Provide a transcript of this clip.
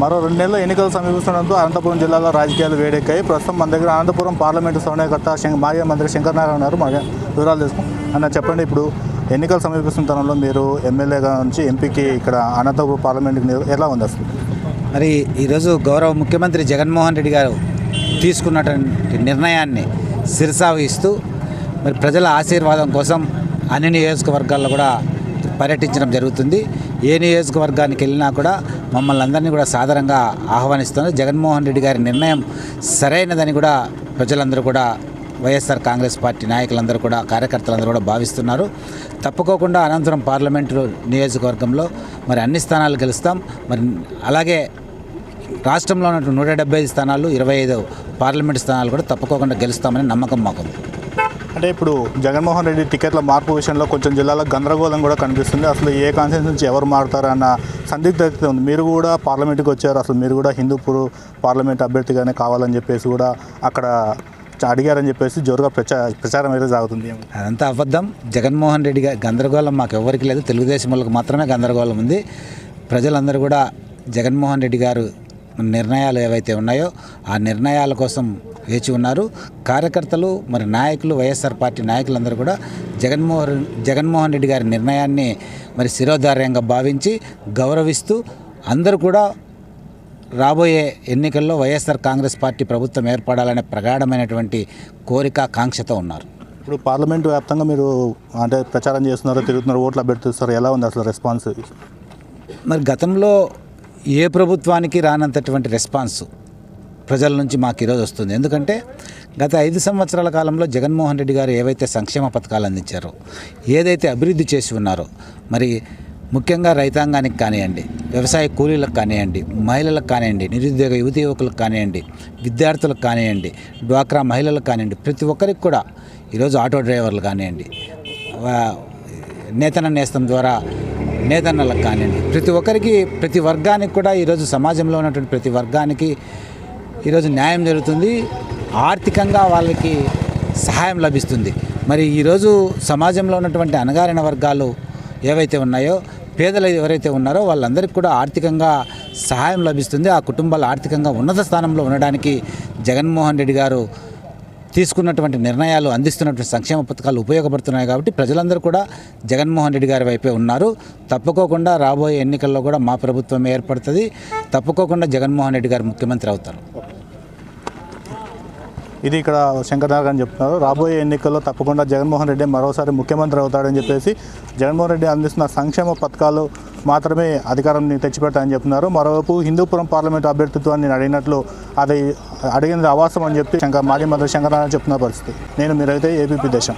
మరో రెండు నెలలు ఎన్నికలు సమీపిస్తుండడంతో అనంతపురం జిల్లాలో రాజకీయాలు వేడెక్కాయి. ప్రస్తుతం మన దగ్గర అనంతపురం పార్లమెంటు సమన్వయకర్త మాజీ మంత్రి శంకరనారాయణ ఉన్నారు. మా వివరాలు తెలుసుకుని అన్న చెప్పండి ఇప్పుడు ఎన్నికలు సమీపిస్తున్న తరంలో మీరు ఎమ్మెల్యేగా నుంచి ఎంపీకి ఇక్కడ అనంతపురం పార్లమెంట్కి ఎలా ఉంది అసలు? మరి ఈరోజు గౌరవ ముఖ్యమంత్రి జగన్మోహన్ రెడ్డి గారు తీసుకున్నటువంటి నిర్ణయాన్ని శిరసావహిస్తూ మరి ప్రజల ఆశీర్వాదం కోసం అన్ని నియోజకవర్గాల్లో కూడా పర్యటించడం జరుగుతుంది. ఏ నియోజకవర్గానికి వెళ్ళినా కూడా మమ్మల్ని అందరినీ కూడా సాధారణంగా ఆహ్వానిస్తున్నారు జగన్మోహన్ రెడ్డి గారి నిర్ణయం సరైనదని కూడా ప్రజలందరూ కూడా వైఎస్ఆర్ కాంగ్రెస్ పార్టీ నాయకులందరూ కూడా కార్యకర్తలందరూ కూడా భావిస్తున్నారు. తప్పుకోకుండా అనంతరం పార్లమెంటు నియోజకవర్గంలో మరి అన్ని స్థానాలు గెలుస్తాం. మరి అలాగే రాష్ట్రంలో ఉన్నటువంటి నూట డెబ్బై స్థానాలు ఇరవై ఐదు పార్లమెంట్ స్థానాలు కూడా తప్పుకోకుండా గెలుస్తామని నమ్మకం మాకుంది. అంటే ఇప్పుడు జగన్మోహన్ రెడ్డి టికెట్ల మార్పు విషయంలో కొంచెం జిల్లాలో గందరగోళం కూడా కనిపిస్తుంది. అసలు ఏ కాన్సెన్స్ నుంచి ఎవరు మారుతారన్న సందిగ్ధత ఉంది. మీరు కూడా పార్లమెంట్కి వచ్చారు. అసలు మీరు కూడా హిందూపూర్ పార్లమెంట్ అభ్యర్థిగానే కావాలని చెప్పేసి కూడా అక్కడ అడిగారని చెప్పేసి జోరుగా ప్రచార ప్రచారం అయితే సాగుతుంది. అదంతా అబద్ధం. జగన్మోహన్ రెడ్డి గారి గందరగోళం మాకు ఎవరికి లేదు. తెలుగుదేశం వాళ్ళకి మాత్రమే గందరగోళం ఉంది. ప్రజలందరూ కూడా జగన్మోహన్ రెడ్డి గారు నిర్ణయాలు ఏవైతే ఉన్నాయో ఆ నిర్ణయాల కోసం వేచి ఉన్నారు. కార్యకర్తలు మరి నాయకులు వైఎస్ఆర్ పార్టీ నాయకులందరూ కూడా జగన్మోహన్ జగన్మోహన్ రెడ్డి గారి నిర్ణయాన్ని మరి శిరోధార్యంగా భావించి గౌరవిస్తూ అందరూ కూడా రాబోయే ఎన్నికల్లో వైఎస్ఆర్ కాంగ్రెస్ పార్టీ ప్రభుత్వం ఏర్పడాలనే ప్రగాఢమైనటువంటి కోరిక కాంక్షతో ఉన్నారు. ఇప్పుడు పార్లమెంట్ వ్యాప్తంగా మీరు అంటే ప్రచారం చేస్తున్నారు తిరుగుతున్నారు ఓట్లు అభ్యర్థిస్తారు ఎలా ఉంది అసలు రెస్పాన్స్? మరి గతంలో ఏ ప్రభుత్వానికి రానంతటువంటి రెస్పాన్స్? ప్రజల నుంచి మాకు ఈరోజు వస్తుంది. ఎందుకంటే గత ఐదు సంవత్సరాల కాలంలో జగన్మోహన్ రెడ్డి గారు ఏవైతే సంక్షేమ పథకాలు అందించారో ఏదైతే అభివృద్ధి చేసి ఉన్నారో మరి ముఖ్యంగా రైతాంగానికి కానివ్వండి వ్యవసాయ కూలీలకు కానివ్వండి మహిళలకు కానివ్వండి నిరుద్యోగ యువతి యువకులకు కానివ్వండి విద్యార్థులకు కానివ్వండి డ్వాక్రా మహిళలకు కానివ్వండి ప్రతి ఒక్కరికి కూడా ఈరోజు ఆటో డ్రైవర్లు కానివ్వండి నేతన నేస్తం ద్వారా నేతన్నలకు కానివ్వండి ప్రతి ఒక్కరికి ప్రతి వర్గానికి కూడా ఈరోజు సమాజంలో ఉన్నటువంటి ప్రతి వర్గానికి ఈరోజు న్యాయం జరుగుతుంది. ఆర్థికంగా వాళ్ళకి సహాయం లభిస్తుంది. మరి ఈరోజు సమాజంలో ఉన్నటువంటి అణగారిన వర్గాలు ఏవైతే ఉన్నాయో పేదలు ఎవరైతే ఉన్నారో వాళ్ళందరికీ కూడా ఆర్థికంగా సహాయం లభిస్తుంది. ఆ కుటుంబాలు ఆర్థికంగా ఉన్నత స్థానంలో ఉండడానికి జగన్మోహన్ రెడ్డి గారు తీసుకున్నటువంటి నిర్ణయాలు అందిస్తున్నటువంటి సంక్షేమ పథకాలు ఉపయోగపడుతున్నాయి కాబట్టి ప్రజలందరూ కూడా జగన్మోహన్ రెడ్డి గారి వైపే ఉన్నారు. తప్పుకోకుండా రాబోయే ఎన్నికల్లో కూడా మా ప్రభుత్వం ఏర్పడుతుంది. తప్పుకోకుండా జగన్మోహన్ రెడ్డి గారు ముఖ్యమంత్రి అవుతారు. ఇది ఇక్కడ శంకర్ అని చెప్తున్నారు. రాబోయే ఎన్నికల్లో తప్పకుండా జగన్మోహన్ రెడ్డి మరోసారి ముఖ్యమంత్రి అవుతాడని చెప్పేసి జగన్మోహన్ రెడ్డి అందిస్తున్న సంక్షేమ పథకాలు మాత్రమే అధికారాన్ని తెచ్చిపెట్టాయని చెప్తున్నారు. మరోవైపు హిందూపురం పార్లమెంట్ అభ్యర్థిత్వాన్ని నేను అడిగినట్లు అది అడిగినది అవాసం అని చెప్పి శంకర్ మాజీ మంత్రి శంకర్నారాయణ చెప్తున్న పరిస్థితి. నేను మీరైతే ఏపీపీ దేశం.